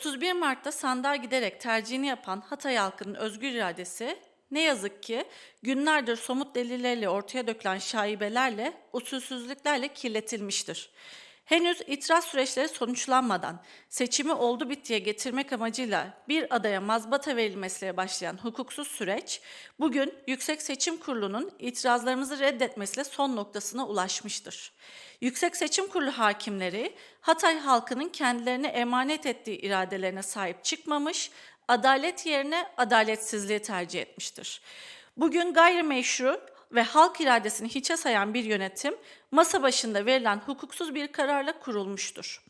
31 Mart'ta sandığa giderek tercihini yapan Hatay halkının özgür iradesi ne yazık ki günlerdir somut delillerle ortaya dökülen şaibelerle, usulsüzlüklerle kirletilmiştir. Henüz itiraz süreçleri sonuçlanmadan seçimi oldu bittiye getirmek amacıyla bir adaya mazbata verilmesiyle başlayan hukuksuz süreç, bugün Yüksek Seçim Kurulu'nun itirazlarımızı reddetmesiyle son noktasına ulaşmıştır. Yüksek Seçim Kurulu hakimleri Hatay halkının kendilerine emanet ettiği iradelerine sahip çıkmamış, adalet yerine adaletsizliği tercih etmiştir. Bugün gayrimeşru ve halk iradesini hiçe sayan bir yönetim masa başında verilen hukuksuz bir kararla kurulmuştur.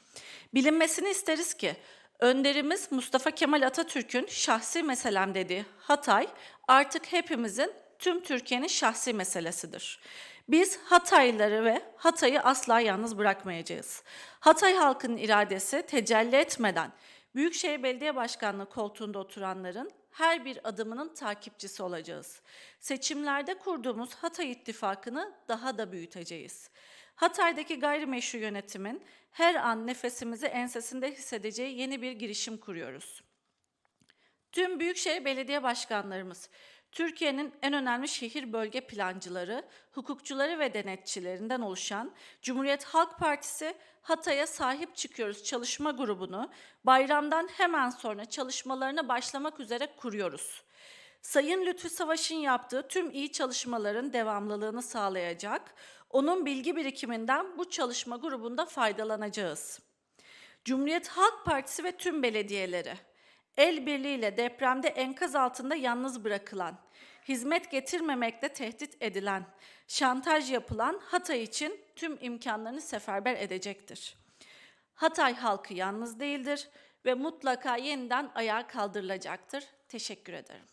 Bilinmesini isteriz ki önderimiz Mustafa Kemal Atatürk'ün şahsi meselem dediği Hatay artık hepimizin tüm Türkiye'nin şahsi meselesidir. Biz Hataylıları ve Hatay'ı asla yalnız bırakmayacağız. Hatay halkının iradesi tecelli etmeden Büyükşehir Belediye Başkanlığı koltuğunda oturanların her bir adımının takipçisi olacağız. Seçimlerde kurduğumuz Hatay İttifakı'nı daha da büyüteceğiz. Hatay'daki gayrimeşru yönetimin her an nefesimizi ensesinde hissedeceği yeni bir girişim kuruyoruz. Tüm büyükşehir belediye başkanlarımız, Türkiye'nin en önemli şehir bölge plancıları, hukukçuları ve denetçilerinden oluşan Cumhuriyet Halk Partisi Hatay'a sahip çıkıyoruz çalışma grubunu bayramdan hemen sonra çalışmalarına başlamak üzere kuruyoruz. Sayın Lütfü Savaş'ın yaptığı tüm iyi çalışmaların devamlılığını sağlayacak, onun bilgi birikiminden bu çalışma grubunda faydalanacağız. Cumhuriyet Halk Partisi ve tüm belediyeleri, el birliğiyle depremde enkaz altında yalnız bırakılan, hizmet getirmemekle tehdit edilen, şantaj yapılan Hatay için tüm imkanlarını seferber edecektir. Hatay halkı yalnız değildir ve mutlaka yeniden ayağa kaldırılacaktır. Teşekkür ederim.